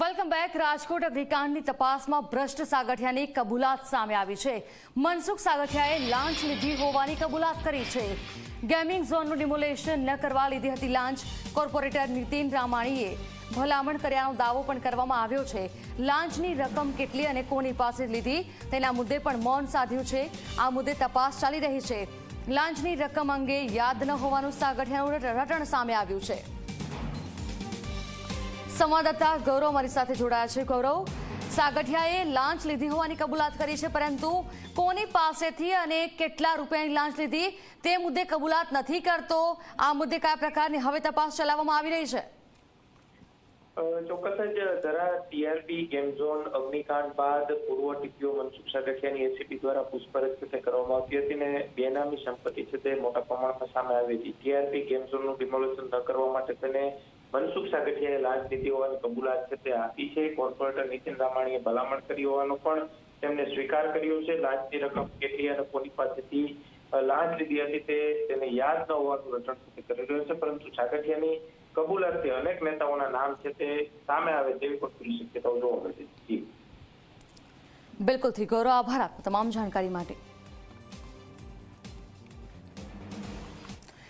Welcome back Rajkot અગ્નિકાંડની તપાસમાં ભ્રષ્ટ સાગઠિયાની કબૂલાત સામે આવી છે. મનસુખ સાગઠિયાએ લાંચ લીધી હોવાની કબૂલાત કરી છે. ગેમિંગ ઝોનનું ડિમોલેશન ન કરવા લીધી હતી લાંચ. કોર્પોરેટર નીતિન રામાણીએ ભલામણ કર્યાનો દાવો પણ કરવામાં આવ્યો છે. લાંચની રકમ કેટલી અને કોની પાસે લીધી? તેના મુદ્દે પણ મૌન સાધ્યું છે. આ મુદ્દે તપાસ ચાલી રહી છે. લાંચની રકમ અંગે યાદ ન હોવાનું સાગઠિયાનું રટણ સામે આવ્યું છે. સંવાદદાતા ગૌરવ અમારી સાથે જોડાયા છે. ગૌરવ, સાગઠિયાએ લાંચ લીધી હોવાની કબૂલાત કરી છે, પરંતુ કોની પાસેથી અને કેટલા રૂપિયાની લાંચ લીધી તે મુદ્દે કબૂલાત નથી કરતો. આ મુદ્દે કયા પ્રકારની હવે તપાસ ચલાવવામાં આવી રહી છે? ચોક્કસ જ જરા ટીઆરપી, ગેમ ઝોન, અગ્નિકાંડ બાદ પૂર્વ ટીપીઓ મનસુખ સાગઠિયાની એસીપી દ્વારા પૂછપરછ છે કરવામાં આવતી હતી ને બેનામી સંપત્તિ છે તે મોટા પ્રમાણમાં સામે આવી હતી. ટીઆરપી, ગેમ ઝોનનું ડિમોલેશન ન કરવા માટે તેને મનસુખ સાગઠિયાએ લાંચ લીધી હોવાની કબૂલાત છે, તે આપી છે. કોર્પોરેટર નીતિન રામાણીએ ભલામણ કરી હોવાનો પણ તેમને સ્વીકાર કર્યો છે. લાંચની રકમ કેટલી અને કોની પાસેથી લાંચ લીધી હતી તે તેને યાદ ન હોવાનું રટણ કરી રહ્યો છે, પરંતુ સાગઠિયાની કબૂલાતથી અનેક નેતાઓના નામ છે તે સામે આવે તેવી પણ ખુલ્લી શક્યતાઓ જોવા મળે છે. બિલકુલથી ગૌરવ, આભાર આપ તમામ જાણકારી માટે.